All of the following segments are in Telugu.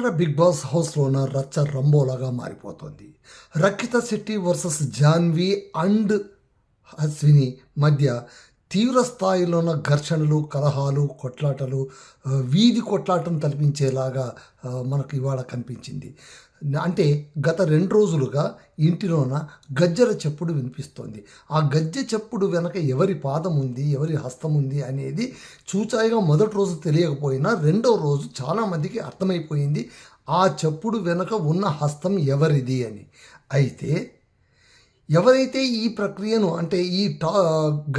కన్నడ బిగ్ బాస్ హౌస్లోన రచ్చ రంబోలాగా మారిపోతుంది. రక్షిత శెట్టి వర్సెస్ జాన్వి అండ్ అశ్విని మధ్య తీవ్ర స్థాయిలోన ఘర్షణలు కలహాలు కొట్లాటలు వీధి కొట్లాటం తలపించేలాగా మనకు ఇవాళ కనిపించింది. అంటే గత రెండు రోజులుగా ఇంటిలోన గజ్జల చెప్పుడు వినిపిస్తోంది. ఆ గజ్జె చెప్పుడు వెనక ఎవరి పాదం ఉంది ఎవరి హస్తం ఉంది అనేది చూచాయిగా మొదటి రోజు తెలియకపోయినా రెండో రోజు చాలామందికి అర్థమైపోయింది. ఆ చెప్పుడు వెనక ఉన్న హస్తం ఎవరిది అని. అయితే ఎవరైతే ఈ ప్రక్రియను అంటే ఈ టా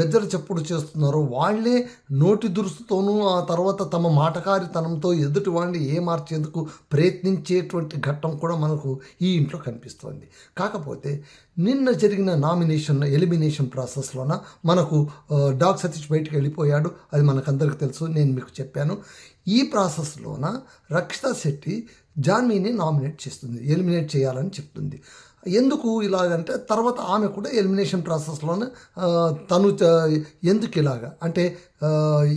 గజ్జల చెప్పుడు చేస్తున్నారో వాళ్ళే నోటి దురుసుతోనూ ఆ తర్వాత తమ మాటకారితనంతో ఎదుటి వాడిని ఏమార్చేందుకు ప్రయత్నించేటువంటి ఘట్టం కూడా మనకు ఈ ఇంట్లో కనిపిస్తోంది. కాకపోతే నిన్న జరిగిన నామినేషన్ ఎలిమినేషన్ ప్రాసెస్లోన మనకు డాగ్ డాక్ సతీష్ బయటకు వెళ్ళిపోయాడు. అది మనకందరికీ తెలుసు నేను మీకు చెప్పాను. ఈ ప్రాసెస్లోన రక్షిత శెట్టి జాన్వీని నామినేట్ చేస్తుంది ఎలిమినేట్ చేయాలని చెప్తుంది. ఎందుకు ఇలాగంటే తర్వాత ఆమె కూడా ఎలిమినేషన్ ప్రాసెస్లోనే తను ఎందుకు ఇలాగా? అంటే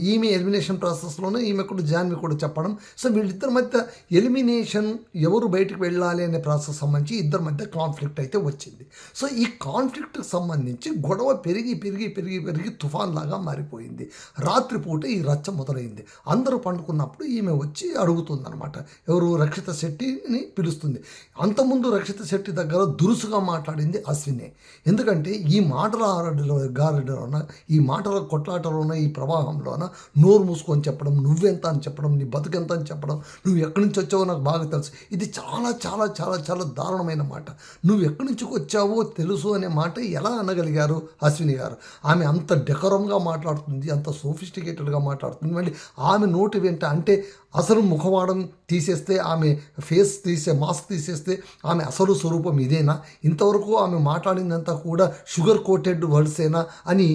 ఈమె ఎలిమినేషన్ ప్రాసెస్లోనే ఈమె కూడా జాన్వి కూడా చెప్పడం. సో వీళ్ళిద్దరి మధ్య ఎలిమినేషన్ ఎవరు బయటకు వెళ్ళాలి అనే ప్రాసెస్ సంబంధించి ఇద్దరి మధ్య కాన్ఫ్లిక్ట్ అయితే వచ్చింది. సో ఈ కాన్ఫ్లిక్ట్కి సంబంధించి గొడవ పెరిగి పెరిగి పెరిగి పెరిగి తుఫాన్ లాగా మారిపోయింది. రాత్రిపూట ఈ రచ్చ మొదలైంది. అందరూ పండుకున్నప్పుడు ఈమె వచ్చి అడుగుతుందనమాట ఎవరు రక్షిత శెట్టిని పిలుస్తుంది. అంతకుముందు రక్షిత శెట్టి దగ్గర దురుసుగా మాట్లాడింది అశ్వినే. ఎందుకంటే ఈ మాటల ఆరడిలో గారడిలోన ఈ మాటల కొట్లాటలోన ఈ ప్రవాహంలోన నోరు మూసుకొని చెప్పడం నువ్వెంత అని చెప్పడం నీ బతుకెంత అని చెప్పడం నువ్వు ఎక్కడి నుంచి వచ్చావో నాకు బాగా తెలుసు. ఇది చాలా చాలా చాలా చాలా దారుణమైన మాట. నువ్వు ఎక్కడి నుంచి వచ్చావో తెలుసు అనే మాట ఎలా అనగలిగారు అశ్విని గారు? ఆమె అంత డెకరంగా మాట్లాడుతుంది అంత సోఫిస్టికేటెడ్గా మాట్లాడుతుంది. మళ్ళీ ఆమె నోటి వెంట అంటే అసలు ముఖవాడం తీసేస్తే ఆమె ఫేస్ తీసే మాస్క్ తీసేస్తే ఆమె అసలు స్వరూపం ఇదేనా? ఇంతవరకు ఆమె మాట్లాడిందంతా కూడా షుగర్ కోటెడ్ వర్డ్సేనా అని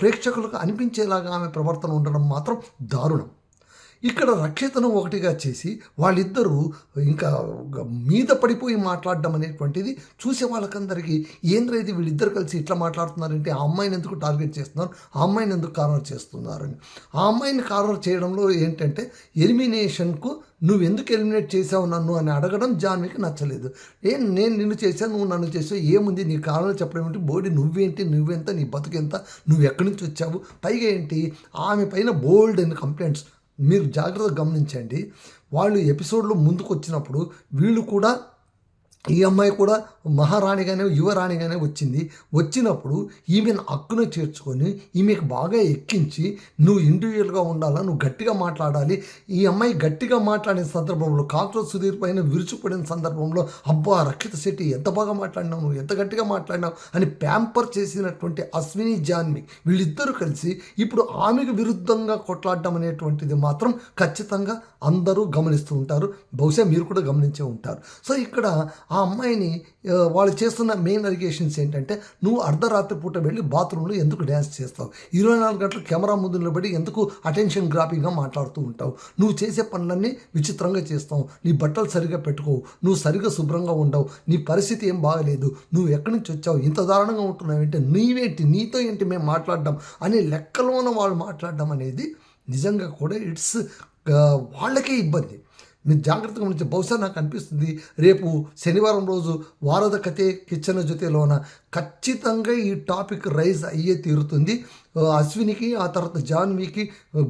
ప్రేక్షకులకు అనిపించేలాగా ఆమె ప్రవర్తన ఉండడం మాత్రం దారుణం. ఇక్కడ రక్షితను ఒకటిగా చేసి వాళ్ళిద్దరూ ఇంకా మీద పడిపోయి మాట్లాడడం అనేటువంటిది చూసే వాళ్ళకందరికీ ఏంద్ర ఇది వీళ్ళిద్దరు కలిసి ఇట్లా మాట్లాడుతున్నారంటే ఆ అమ్మాయిని ఎందుకు టార్గెట్ చేస్తున్నారు? ఆ అమ్మాయిని ఎందుకు కార్నర్ చేస్తున్నారని ఆ అమ్మాయిని కార్నర్ చేయడంలో ఏంటంటే ఎలిమినేషన్కు నువ్వు ఎందుకు ఎలిమినేట్ చేసావు నన్ను అని అడగడం జాన్వికి నచ్చలేదు. ఏం నేను నిన్ను చేశాను నువ్వు నన్ను చేసావు ఏముంది నీ కారణం చెప్పడం ఏంటి బోడి నువ్వేంటి? నువ్వెంత? నీ బతుకెంత నువ్వు ఎక్కడి నుంచి వచ్చావు? పైగా ఏంటి? ఆమె పైన బోల్డ్ అండ్ కంప్లైంట్స్. మీరు జాగ్రత్తగా గమనించండి. వాళ్ళు ఎపిసోడ్లో ముందుకు వచ్చినప్పుడు వీళ్ళు కూడా ఈ అమ్మాయి కూడా మహారాణిగానే యువరాణిగానే వచ్చింది. వచ్చినప్పుడు ఈమెను హక్కును చేర్చుకొని ఈమెకు బాగా ఎక్కించి నువ్వు ఇండివిజువల్గా ఉండాలా? నువ్వు గట్టిగా మాట్లాడాలి. ఈ అమ్మాయి గట్టిగా మాట్లాడిన సందర్భంలో కాక్రోచ్ సుధీర్ పైన విరుచుపడిన సందర్భంలో అబ్బా రక్షిత శెట్టి ఎంత బాగా మాట్లాడినావు? నువ్వు ఎంత గట్టిగా మాట్లాడినావు? అని ప్యాంపర్ చేసినటువంటి అశ్విని జాన్వి వీళ్ళిద్దరూ కలిసి ఇప్పుడు ఆమెకు విరుద్ధంగా కొట్లాడడం అనేటువంటిది మాత్రం ఖచ్చితంగా అందరూ గమనిస్తూ ఉంటారు. బహుశా మీరు కూడా గమనించే ఉంటారు. సో ఇక్కడ ఆ అమ్మాయిని వాళ్ళు చేస్తున్న మెయిన్ అలిగేషన్స్ ఏంటంటే నువ్వు అర్ధరాత్రి పూట వెళ్ళి బాత్రూంలో ఎందుకు డ్యాన్స్ చేస్తావు? ఇరవై నాలుగు గంటలు కెమెరా ముందు నిలబడి ఎందుకు అటెన్షన్ గ్రాఫిక్గా మాట్లాడుతూ ఉంటావు? నువ్వు చేసే పనులన్నీ విచిత్రంగా చేస్తావు. నీ బట్టలు సరిగా పెట్టుకోవు నువ్వు సరిగా శుభ్రంగా ఉండవు. నీ పరిస్థితి ఏం బాగలేదు. నువ్వు ఎక్కడి నుంచి వచ్చావు? ఇంత దారుణంగా ఉంటున్నావు నీవేంటి? నీతో ఏంటి మేము మాట్లాడడం? అనే లెక్కలోన వాళ్ళు మాట్లాడడం అనేది నిజంగా కూడా ఇట్స్ వాళ్ళకే ఇబ్బంది. మీరు జాగ్రత్తగా గమనించి బహుశా నాకు అనిపిస్తుంది రేపు శనివారం రోజు వారద కథే కిచ్చన జ్యోతిలోన ఖచ్చితంగా ఈ టాపిక్ రైజ్ అయ్యే తీరుతుంది. అశ్వినికి ఆ తర్వాత జాన్వికి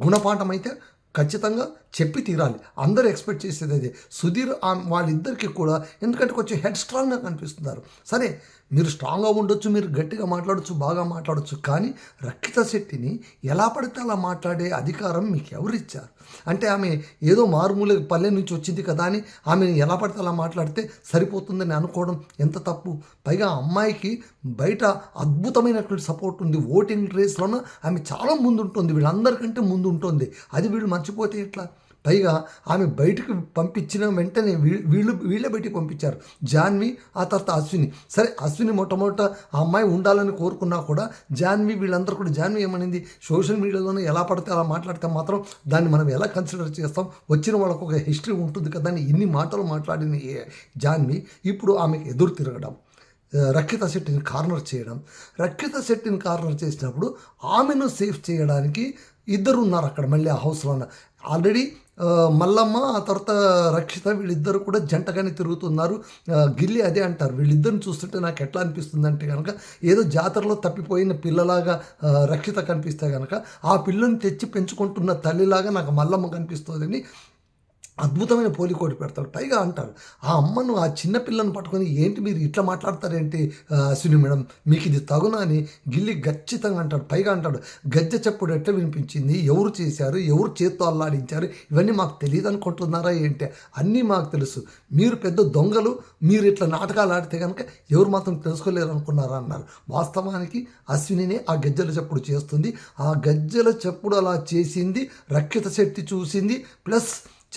గుణపాఠం అయితే ఖచ్చితంగా చెప్పి తీరాలి. అందరూ ఎక్స్పెక్ట్ చేసేది అదే. సుధీర్ వాళ్ళిద్దరికీ కూడా ఎందుకంటే కొంచెం హెడ్ స్ట్రాంగ్గా కనిపిస్తున్నారు. సరే మీరు స్ట్రాంగ్గా ఉండొచ్చు మీరు గట్టిగా మాట్లాడొచ్చు బాగా మాట్లాడొచ్చు కానీ రక్షిత శెట్టిని ఎలా పడితే అలా మాట్లాడే అధికారం మీకు ఎవరిచ్చారు? అంటే ఆమె ఏదో మారుమూల పల్లె నుంచి వచ్చింది కదా అని ఆమె ఎలా పడితే అలా మాట్లాడితే సరిపోతుందని అనుకోవడం ఎంత తప్పు? పైగా అమ్మాయికి బయట అద్భుతమైనటువంటి సపోర్ట్ ఉంది. ఓటింగ్ రేస్లోనూ ఆమె చాలా ముందు ఉంటుంది వీళ్ళందరికంటే ముందు ఉంటుంది అది వీళ్ళు మర్చిపోతే ఎట్లా? పైగా ఆమె బయటకు పంపించిన వెంటనే వీ- వీళ్ళు వీళ్ళే బయటికి పంపించారు. జాన్వి ఆ తర్వాత అశ్విని. సరే అశ్విని మొట్టమొదట ఆ అమ్మాయి ఉండాలని కోరుకున్నా కూడా జాన్వి వీళ్ళందరూ కూడా జాన్వి ఏమనింది? సోషల్ మీడియాలోనే ఎలా పడితే అలా మాట్లాడితే మాత్రం దాన్ని మనం ఎలా కన్సిడర్ చేస్తాం? వచ్చిన వాళ్ళకు ఒక హిస్టరీ ఉంటుంది కదా అని ఇన్ని మాటలు మాట్లాడిన ఏ జాన్వి. ఇప్పుడు ఆమెకు ఎదురు తిరగడం రక్షిత శెట్టిని కార్నర్ చేయడం. రక్షిత శెట్టిని కార్నర్ చేసినప్పుడు ఆమెను సేఫ్ చేయడానికి ఇద్దరు ఉన్నారు అక్కడ మళ్ళీ ఆ హౌస్లో ఆల్రెడీ మల్లమ్మ ఆ తర్వాత రక్షిత వీళ్ళిద్దరు కూడా జంటగానే తిరుగుతున్నారు. గిల్లి అదే అంటారు. వీళ్ళిద్దరిని చూస్తుంటే నాకు ఎట్లా అనిపిస్తుంది అంటే కనుక ఏదో జాతరలో తప్పిపోయిన పిల్లలాగా రక్షిత కనిపిస్తే కనుక ఆ పిల్లని తెచ్చి పెంచుకుంటున్న తల్లిలాగా నాకు మల్లమ్మ కనిపిస్తుందని అద్భుతమైన పోలికోటి పెడతాడు. పైగా అంటాడు ఆ అమ్మను ఆ చిన్న పిల్లను పట్టుకొని ఏంటి మీరు ఇట్లా మాట్లాడతారేంటి? అశ్విని మేడం మీకు ఇది తగునా అని గిల్లి ఖచ్చితంగా అంటాడు. పైగా అంటాడు గజ్జె చెప్పుడు ఎట్లా వినిపించింది? ఎవరు చేశారు? ఎవరు చేత్తో అల్లాడించారు? ఇవన్నీ మాకు తెలియదు అనుకుంటున్నారా ఏంటి? అన్నీ మాకు తెలుసు. మీరు పెద్ద దొంగలు మీరు ఇట్లా నాటకాలు ఆడితే కనుక ఎవరు మాత్రం తెలుసుకోలేరు అనుకున్నారా అన్నారు. వాస్తవానికి అశ్వినినే ఆ గజ్జల చెప్పుడు చేస్తుంది. ఆ గజ్జల చెప్పుడు అలా చేసింది రక్షిత శక్తి చూసింది ప్లస్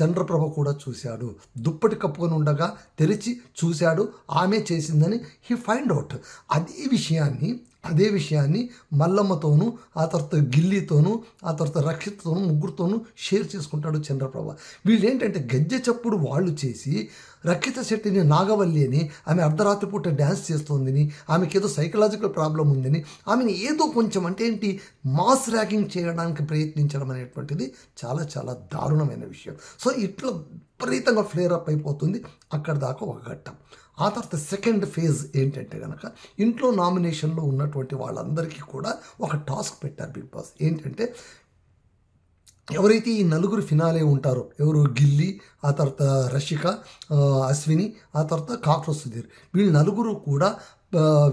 చంద్రప్రభ కూడా చూశాడు. దుప్పటి కప్పుకొని ఉండగా తెరిచి చూశాడు. ఆమె చేసిందని హీ ఫైండ్ అవుట్ అదే విషయాన్ని అదే విషయాన్ని మల్లమ్మతోనూ ఆ తర్వాత గిల్లీతోనూ ఆ తర్వాత రక్షిత్తోనూ ముగ్గురుతోనూ షేర్ చేసుకుంటాడు చంద్రప్రభ. వీళ్ళు ఏంటంటే గజ్జె చప్పుడు వాళ్ళు చేసి రక్షిత శెట్టిని నాగవల్లి అని ఆమె అర్ధరాత్రి పూట డ్యాన్స్ చేస్తోందని ఆమెకి ఏదో సైకలాజికల్ ప్రాబ్లం ఉందని ఆమెను ఏదో కొంచెం అంటే ఏంటి మాస్ ర్యాగింగ్ చేయడానికి ప్రయత్నించడం అనేటువంటిది చాలా చాలా దారుణమైన విషయం. సో ఇట్లా విపరీతంగా ఫ్లేర్ అప్ అయిపోతుంది. అక్కడ దాకా ఒక ఘట్టం. ఆ తర్వాత సెకండ్ ఫేజ్ ఏంటంటే కనుక ఇంట్లో నామినేషన్లో ఉన్నటువంటి వాళ్ళందరికీ కూడా ఒక టాస్క్ పెట్టారు బిగ్ బాస్. ఏంటంటే ఎవరైతే ఈ నలుగురు ఫినాలే ఉంటారో ఎవరు గిల్లి ఆ తర్వాత రషిక అశ్విని ఆ తర్వాత కాక్రోచ్ సుధీర్ వీళ్ళు నలుగురు కూడా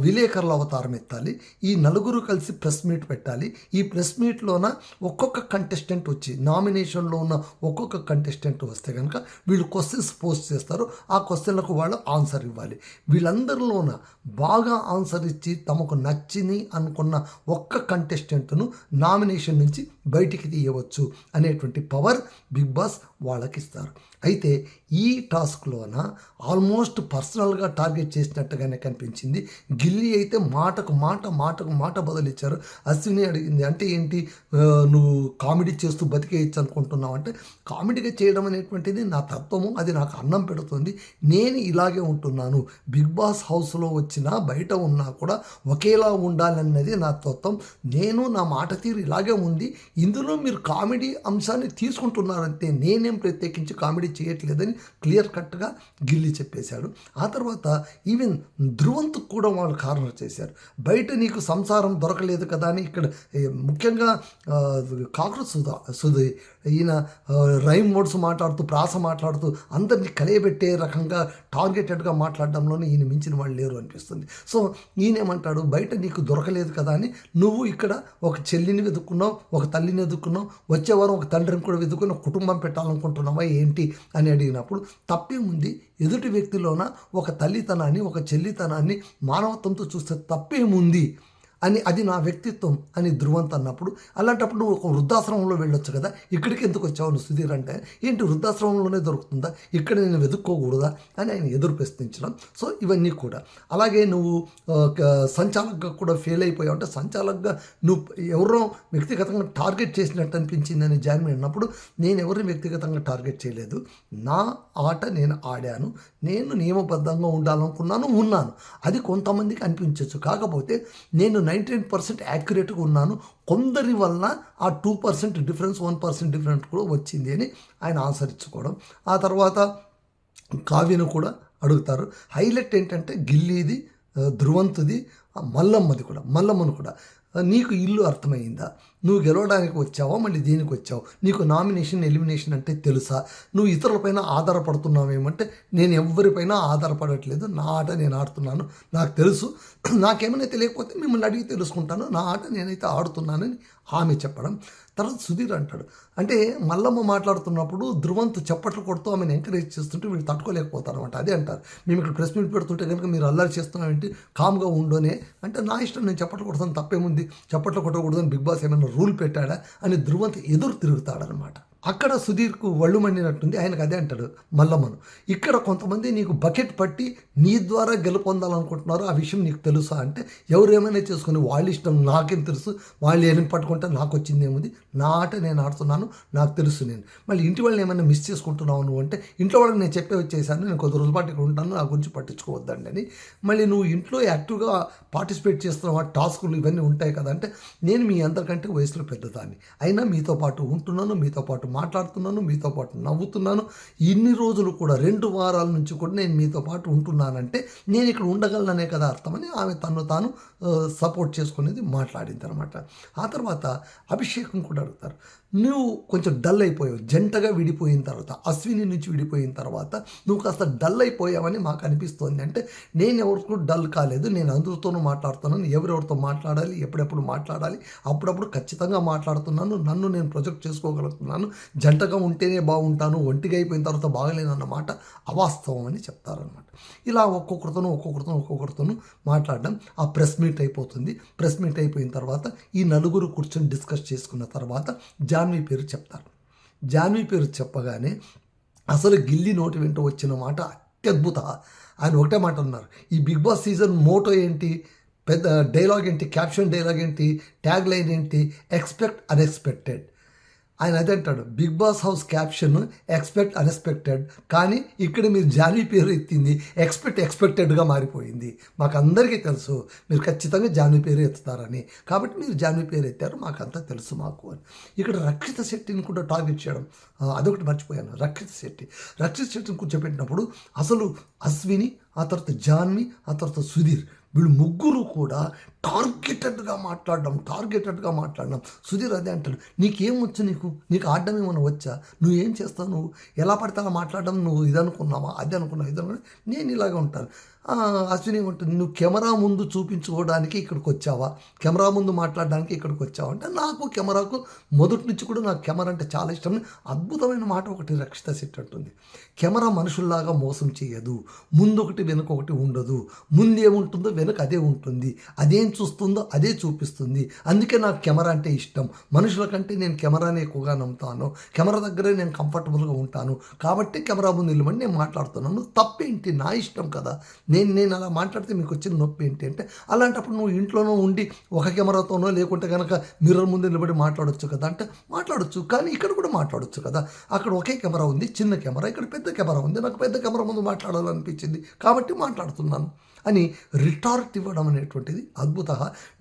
విలేకరుల అవతారం ఎత్తాలి. ఈ నలుగురు కలిసి ప్రెస్ మీట్ పెట్టాలి. ఈ ప్రెస్ మీట్లోన ఒక్కొక్క కంటెస్టెంట్ వచ్చి నామినేషన్లో ఉన్న ఒక్కొక్క కంటెస్టెంట్ వస్తే కనుక వీళ్ళు క్వశ్చన్స్ పోస్ట్ చేస్తారు. ఆ క్వశ్చన్లకు వాళ్ళు ఆన్సర్ ఇవ్వాలి. వీళ్ళందరిలోన బాగా ఆన్సర్ ఇచ్చి తమకు నచ్చింది అనుకున్న ఒక్క కంటెస్టెంట్ను నామినేషన్ నుంచి బయటికి తీయవచ్చు అనేటువంటి పవర్ బిగ్ బాస్ వాళ్ళకి ఇస్తారు అయితే ఈ టాస్క్లోన ఆల్మోస్ట్ పర్సనల్గా టార్గెట్ చేసినట్టుగానే కనిపించింది. గిల్లీ అయితే మాటకు మాట మాటకు మాట బదులిచ్చారు. అశ్విని అడిగింది అంటే ఏంటి? నువ్వు కామెడీ చేస్తూ బతికేయచ్చు అనుకుంటున్నావు అంటే కామెడీగా చేయడం అనేటువంటిది నా తత్వము అది నాకు అన్నం పెడుతుంది. నేను ఇలాగే ఉంటున్నాను. బిగ్ బాస్ హౌస్లో వచ్చినా బయట ఉన్నా కూడా ఒకేలా ఉండాలన్నది నా తత్వం. నేను నా మాట తీరు ఇలాగే ఉంది. ఇందులో మీరు కామెడీ అంశాన్ని తీసుకుంటున్నారంటే నేను ప్రత్యేకించి కామెడీ చేయట్లేదని క్లియర్ కట్గా గిల్లి చెప్పేశాడు. ఆ తర్వాత ఈవెన్ ధ్రువంతు కూడా వాళ్ళు కార్నర్ చేశారు. బయట నీకు సంసారం దొరకలేదు కదా అని ఇక్కడ ముఖ్యంగా ఆ, కాక్రోచ్ సుధా ఈయన రైమ్ వర్డ్స్ మాట్లాడుతూ ప్రాస మాట్లాడుతూ అందరినీ కలియబెట్టే రకంగా టార్గెటెడ్గా మాట్లాడడంలోనే ఈయన మించిన వాళ్ళు లేరు అనిపిస్తుంది. సో ఈయనేమంటాడు బయట నీకు దొరకలేదు కదా అని నువ్వు ఇక్కడ ఒక చెల్లిని వెతుక్కున్నావు ఒక తల్లిని వెతుక్కున్నావు వచ్చేవారం ఒక తండ్రిని కూడా వెతుక్కుని కుటుంబం కుటుంబం అనుకుంటున్నావా ఏంటి అని అడిగినప్పుడు తప్పేముంది ఎదుటి వ్యక్తిలోన ఒక తల్లితనాన్ని ఒక చెల్లితనాన్ని మానవత్వంతో చూస్తే తప్పేముంది? అని అది నా వ్యక్తిత్వం అని ధ్రువంత్ అన్నప్పుడు అలాంటప్పుడు నువ్వు ఒక వృద్ధాశ్రమంలో వెళ్ళొచ్చు కదా. ఇక్కడికి ఎందుకు వచ్చావు నువ్వు సుధీర్ అంటే ఏంటి వృద్ధాశ్రమంలోనే దొరుకుతుందా? ఇక్కడ నేను వెతుక్కోకూడదా? అని ఆయన ఎదురు ప్రశ్నించడం. సో ఇవన్నీ కూడా. అలాగే నువ్వు సంచాలకంగా కూడా ఫెయిల్ అయిపోయావు అంటే సంచాలకంగా నువ్వు ఎవరో వ్యక్తిగతంగా టార్గెట్ చేసినట్టు అనిపించిందని జాన్మీ అన్నప్పుడు నేను ఎవరిని వ్యక్తిగతంగా టార్గెట్ చేయలేదు. నా ఆట నేను ఆడాను. నేను నియమబద్ధంగా ఉండాలనుకున్నాను ఉన్నాను. అది కొంతమందికి అనిపించవచ్చు కాకపోతే నేను నైన్ నైంటీ నైన్ పర్సెంట్ యాక్యురేట్గా ఉన్నాను. కొందరి వలన ఆ two percent difference one percent different కూడా వచ్చింది అని ఆయన ఆన్సర్ ఇచ్చుకోవడం ఆ తర్వాత కావ్యను కూడా అడుగుతారు. హైలైట్ ఏంటంటే గిల్లీది ధృవంతుది ధ్రువంతుది మల్లమ్మది కూడా మల్లమ్మను కూడా. నీకు ఇల్లు అర్థమైందా? నువ్వు గెలవడానికి వచ్చావా? మళ్ళీ దీనికి వచ్చావు? నీకు నామినేషన్ ఎలిమినేషన్ అంటే తెలుసా? నువ్వు ఇతరులపైన ఆధారపడుతున్నావేమంటే నేను ఎవరిపైన ఆధారపడట్లేదు. నా ఆట నేను ఆడుతున్నాను. నాకు తెలుసు. నాకేమైనా తెలియకపోతే మిమ్మల్ని అడిగి తెలుసుకుంటాను. నా ఆట నేనైతే ఆడుతున్నానని ఆమె చెప్పడం. తర్వాత సుధీర్ అంటాడు. అంటే మల్లమ్మ మాట్లాడుతున్నప్పుడు ధ్రువంత్ చప్పట్లు కొడుతూ ఆమెను ఎంకరేజ్ చేస్తుంటే వీళ్ళు తట్టుకోలేకపోతారు అనమాట అదే అంటారు. మేము ఇక్కడ ప్రెస్ మీట్ పెడుతుంటే కనుక మీరు అల్లరి చేస్తున్నామేంటి కామ్గా ఉండోనే. అంటే నా ఇష్టం నేను చప్పట్లు కొడతాను తప్పేముంది? చప్పట్లు కొట్టకూడదని బిగ్ బాస్ ఏమైనా రూల్ పెట్టాడా అని ధ్రువంత్ ఎదురు తిరుగుతాడనమాట అక్కడ సుధీర్కు ఒళ్ళు మండినట్టుంది. ఆయనకు అదే అంటాడు మల్లమ్మను. ఇక్కడ కొంతమంది నీకు బకెట్ పట్టి నీ ద్వారా గెలుపొందాలనుకుంటున్నారు ఆ విషయం నీకు తెలుసా అంటే ఎవరు ఏమైనా చేసుకుని వాళ్ళ ఇష్టం నాకేం తెలుసు వాళ్ళు ఏమి పట్టుకుంటే నాకు వచ్చింది ఏముంది నా ఆట నేను ఆడుతున్నాను నాకు తెలుసు నేను. మళ్ళీ ఇంటి వాళ్ళని ఏమైనా మిస్ చేసుకుంటున్నావు నువ్వు అంటే ఇంట్లో వాళ్ళకి నేను చెప్పే వచ్చేసాను నేను కొద్ది రోజుల పాటు ఇక్కడ ఉంటాను నా గురించి పట్టించుకోవద్దండి అని. మళ్ళీ నువ్వు ఇంట్లో యాక్టివ్గా పార్టిసిపేట్ చేస్తున్నావు? ఆ టాస్కులు ఇవన్నీ ఉంటాయి కదా అంటే నేను మీ అందరికంటే వయసులో పెద్దదాన్ని. అయినా మీతో పాటు ఉంటున్నాను మీతో పాటు మాట్లాడుతున్నాను మీతో పాటు నవ్వుతున్నాను. ఇన్ని రోజులు కూడా రెండు వారాల నుంచి కూడా నేను మీతో పాటు ఉంటున్నానంటే నేను ఇక్కడ ఉండగలననే కదా అర్థమని ఆమె తను తాను సపోర్ట్ చేసుకునేది మాట్లాడింది అనమాట ఆ తర్వాత అభిషేకం కూడా అడుగుతారు. నువ్వు కొంచెం డల్ అయిపోయావు జంటగా విడిపోయిన తర్వాత అశ్విని నుంచి విడిపోయిన తర్వాత నువ్వు కాస్త డల్ అయిపోయావని మాకు అనిపిస్తోంది. అంటే నేను ఎవరితో డల్ కాలేదు నేను అందరితోనూ మాట్లాడుతున్నాను ఎవరెవరితో మాట్లాడాలి ఎప్పుడెప్పుడు మాట్లాడాలి అప్పుడప్పుడు ఖచ్చితంగా మాట్లాడుతున్నాను నన్ను నేను ప్రొజెక్ట్ చేసుకోగలుగుతున్నాను జంటగా ఉంటేనే బాగుంటాను ఒంటిగా అయిపోయిన తర్వాత బాగలేనన్నమాట అవాస్తవం అని చెప్తారనమాట ఇలా ఒక్కొక్కరితోనూ ఒక్కొక్కరితోనూ ఒక్కొక్కరితోనూ మాట్లాడడం ఆ ప్రెస్ మీట్ అయిపోతుంది. ప్రెస్ మీట్ అయిపోయిన తర్వాత ఈ నలుగురు కూర్చొని డిస్కస్ చేసుకున్న తర్వాత జాన్వీ పేరు చెప్తారు. జాన్వీ పేరు చెప్పగానే అసలు గిల్లి నోటి వెంట వచ్చిన మాట అత్యద్భుత. ఆయన ఒకటే మాట అన్నారు ఈ బిగ్ బాస్ సీజన్ మోటో ఏంటి? పెద్ద డైలాగ్ ఏంటి? క్యాప్షన్ డైలాగ్ ఏంటి? ట్యాగ్ లైన్ ఏంటి? Expect unexpected. ఆయన అదే అంటాడు Bigg Boss house caption expect unexpected కానీ ఇక్కడ మీరు జాన్వీ పేరు ఎత్తింది ఎక్స్పెక్ట్ ఎక్స్పెక్టెడ్గా మారిపోయింది. మాకు అందరికీ తెలుసు మీరు ఖచ్చితంగా జాన్వీ పేరు ఎత్తుతారని. కాబట్టి మీరు జాన్వీ పేరు ఎత్తారు మాకంతా తెలుసు మాకు అని. ఇక్కడ రక్షిత శెట్టిని కూడా టార్గెట్ చేయడం అదొకటి మర్చిపోయాను రక్షిత శెట్టి. రక్షిత శెట్టిని కూర్చోబెట్టినప్పుడు అసలు అశ్విని ఆ తర్వాత జాన్వి ఆ తర్వాత సుధీర్ వీళ్ళు ముగ్గురు కూడా టార్గెటెడ్గా మాట్లాడడం టార్గెటెడ్గా మాట్లాడడం. సుధీర్ అదే అంటాడు నీకేం వచ్చు నీకు? నీకు ఆడడం ఏమైనా వచ్చా? నువ్వు ఏం చేస్తావు నువ్వు? ఎలా పడితే అలా మాట్లాడడం నువ్వు ఇది అనుకున్నావా? అది అనుకున్నావు? ఇది అనుకున్నా నేను ఇలాగే ఉంటాను. అశ్విని ఉంటుంది నువ్వు కెమెరా ముందు చూపించుకోవడానికి ఇక్కడికి వచ్చావా? కెమెరా ముందు మాట్లాడడానికి ఇక్కడికి వచ్చావా? అంటే నాకు కెమెరాకు మొదటి నుంచి కూడా నాకు కెమెరా అంటే చాలా ఇష్టం. అద్భుతమైన మాట ఒకటి రక్షిత సెట్ అంటుంది కెమెరా మనుషుల్లాగా మోసం చేయదు. ముందు ఒకటి వెనుక ఒకటి ఉండదు. ముందు ఏముంటుందో వెనుక అదే ఉంటుంది. అదేం చూస్తుందో అదే చూపిస్తుంది. అందుకే నాకు కెమెరా అంటే ఇష్టం. మనుషుల కంటే నేను కెమెరాని ఎక్కువగా నమ్ముతాను. కెమెరా దగ్గరే నేను కంఫర్టబుల్గా ఉంటాను. కాబట్టి కెమెరా ముందు నిలబడి నేను మాట్లాడుతున్నాను. తప్పేంటి? నా ఇష్టం కదా. నేను నేను అలా మాట్లాడితే మీకు వచ్చిన నొప్పి ఏంటి అంటే అలాంటప్పుడు నువ్వు ఇంట్లోనో ఉండి ఒక కెమెరాతోనో లేకుంటే కనుక మిర్రర్ ముందు నిలబడి మాట్లాడొచ్చు కదా. అంటే మాట్లాడొచ్చు. కానీ ఇక్కడ కూడా మాట్లాడొచ్చు కదా. అక్కడ ఒకే కెమెరా ఉంది చిన్న కెమెరా ఇక్కడ పెద్ద కెమెరా ఉంది. నాకు పెద్ద కెమెరా ముందు మాట్లాడాలనిపించింది. కాబట్టి మాట్లాడుతున్నాను. అని రిటార్ట్ ఇవ్వడం అనేటువంటిది అద్భుత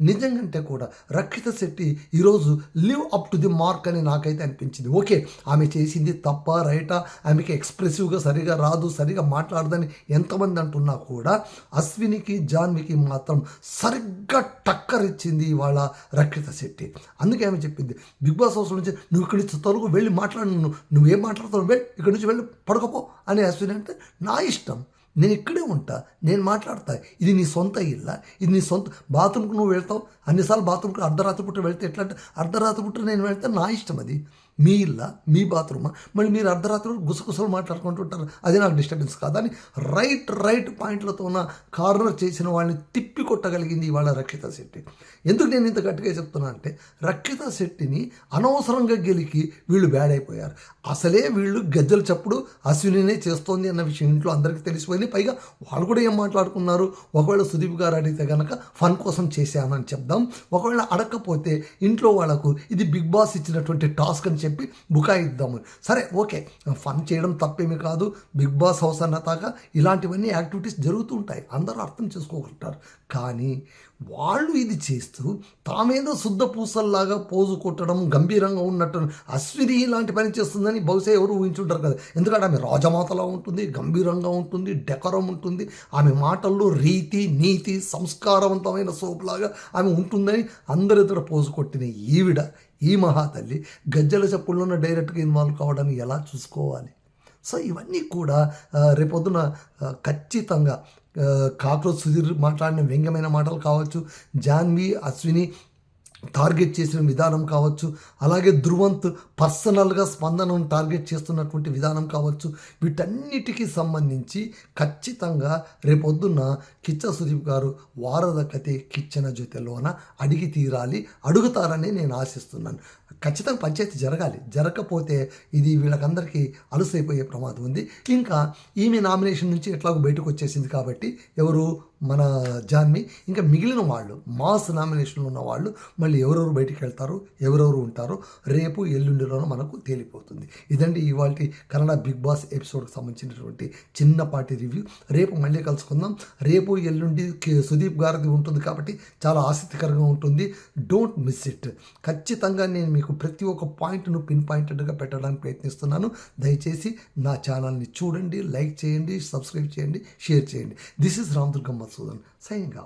నిజంగంటే కూడా రక్షిత శెట్టి ఈరోజు live up to the mark అని నాకైతే అనిపించింది. ఓకే ఆమె చేసింది తప్ప రైటా? ఆమెకి ఎక్స్ప్రెసివ్గా సరిగా రాదు సరిగా మాట్లాడదని ఎంతమంది అంటున్నా కూడా అశ్వినికి జాన్వికి మాత్రం సరిగ్గా టక్కర్ ఇచ్చింది ఇవాళ రక్షిత శెట్టి. అందుకే ఆమె చెప్పింది బిగ్ బాస్ హౌస్ నుంచి నువ్వు ఇక్కడి నుంచి తొలగు వెళ్ళి మాట్లాడు నువ్వు నువ్వేం మాట్లాడుతావు? వెళ్ళి ఇక్కడి నుంచి వెళ్ళి పడుకోపో అని అశ్విని అంటే నా ఇష్టం. నేను ఇక్కడే ఉంటా నేను మాట్లాడతా. ఇది నీ సొంత ఇల్లా? ఇది నీ సొంత బాత్రూమ్కి నువ్వు వెళ్తావు? అన్నిసార్లు బాత్రూమ్కి అర్ధరాత్రి పుట్ట వెళ్తే ఎట్లా అంటే అర్ధరాత్రి పుట్ట నేను వెళ్తే నా ఇష్టం అది. మీ ఇల్లా మీ బాత్రూమా? మళ్ళీ మీరు అర్ధరాత్రి గుసగుసలు మాట్లాడుకుంటుంటారు అది నాకు డిస్టర్బెన్స్ కాదు. అని రైట్ రైట్ పాయింట్లతో ఉన్న కార్నర్ చేసిన వాళ్ళని తిప్పి కొట్టగలిగింది ఇవాళ రక్షిత శెట్టి. ఎందుకు నేను ఇంత గట్టిగా చెప్తున్నా అంటే రక్షిత శెట్టిని అనవసరంగా గెలికి వీళ్ళు బ్యాడ్ అయిపోయారు. అసలే వీళ్ళు గజ్జల చప్పుడు అశ్వినినే చేస్తోంది అన్న విషయం ఇంట్లో అందరికీ తెలిసిపోయింది. పైగా వాళ్ళు కూడా ఏం మాట్లాడుకున్నారు? ఒకవేళ సుదీప్ గారు అడిగితే కనుక ఫన్ కోసం చేశానని చెప్దాం. ఒకవేళ అడగకపోతే ఇంట్లో వాళ్ళకు ఇది బిగ్ బాస్ ఇచ్చినటువంటి టాస్క్ అని చెప్పి బుకాయిద్దాము. సరే ఓకే. ఫన్ చేయడం తప్పేమీ కాదు. బిగ్ బాస్ హౌస్ అన్నదాకా ఇలాంటివన్నీ యాక్టివిటీస్ జరుగుతూ ఉంటాయి. అందరూ అర్థం చేసుకోగలుగుతారు. కానీ వాళ్ళు ఇది చేస్తూ తామేదో శుద్ధ పూసల్లాగా పోజు కొట్టడం గంభీరంగా ఉన్నట్టు అశ్విని ఇలాంటి పని చేస్తుందని బహుశా ఎవరు ఊహించుంటారు కదా. ఎందుకంటే ఆమె రాజమాతలా ఉంటుంది గంభీరంగా ఉంటుంది డెకరం ఉంటుంది. ఆమె మాటల్లో రీతి నీతి సంస్కారవంతమైన సోపులాగా ఆమె ఉంటుందని అందరి పోజు కొట్టిన ఈవిడ ఈ మహాతల్లి గజ్జల ఉన్న డైరెక్ట్గా ఇన్వాల్వ్ కావడాన్ని ఎలా చూసుకోవాలి? సో ఇవన్నీ కూడా రేపొద్దున ఖచ్చితంగా కాక్రోచ్ సుధీర్ మాట్లాడిన వ్యంగ్యమైన మాటలు కావచ్చు. జాన్వి అశ్విని టార్గెట్ చేసిన విధానం కావచ్చు అలాగే ధృవంత్ పర్సనల్గా స్పందనను టార్గెట్ చేస్తున్నటువంటి విధానం కావచ్చు వీటన్నిటికీ సంబంధించి ఖచ్చితంగా రేపొద్దున్న కిచ్చ సుదీప్ గారు వారద కథే కిచ్చన జ్యోతిలోన అడిగి తీరాలి అడుగుతారని నేను ఆశిస్తున్నాను. ఖచ్చితంగా పంచాయతీ జరగాలి. జరగకపోతే ఇది వీళ్ళకందరికీ అలసైపోయే ప్రమాదం ఉంది. ఇంకా ఈమె నామినేషన్ నుంచి ఎట్లాగో బయటకు వచ్చేసింది కాబట్టి ఎవరు మన జాన్వి ఇంకా మిగిలిన వాళ్ళు మాస్ నామినేషన్లో ఉన్న వాళ్ళు మళ్ళీ ఎవరెవరు బయటికి వెళ్తారు ఎవరెవరు ఉంటారో రేపు ఎల్లుండిలోనూ మనకు తేలిపోతుంది. ఇదండి ఇవాళ కన్నడ బిగ్ బాస్ ఎపిసోడ్కి సంబంధించినటువంటి చిన్నపాటి రివ్యూ. రేపు మళ్ళీ కలుసుకుందాం. రేపు ఎల్లుండి సుదీప్ గారిది ఉంటుంది కాబట్టి చాలా ఆసక్తికరంగా ఉంటుంది. డోంట్ మిస్ ఇట్ ఖచ్చితంగా నేను మీకు ప్రతి ఒక్క పాయింట్ను పిన్ పాయింటెడ్గా పెట్టడానికి ప్రయత్నిస్తున్నాను. దయచేసి నా ఛానల్ని చూడండి లైక్ చేయండి సబ్స్క్రైబ్ చేయండి షేర్ చేయండి. This is Ram olsun. Sayın kal.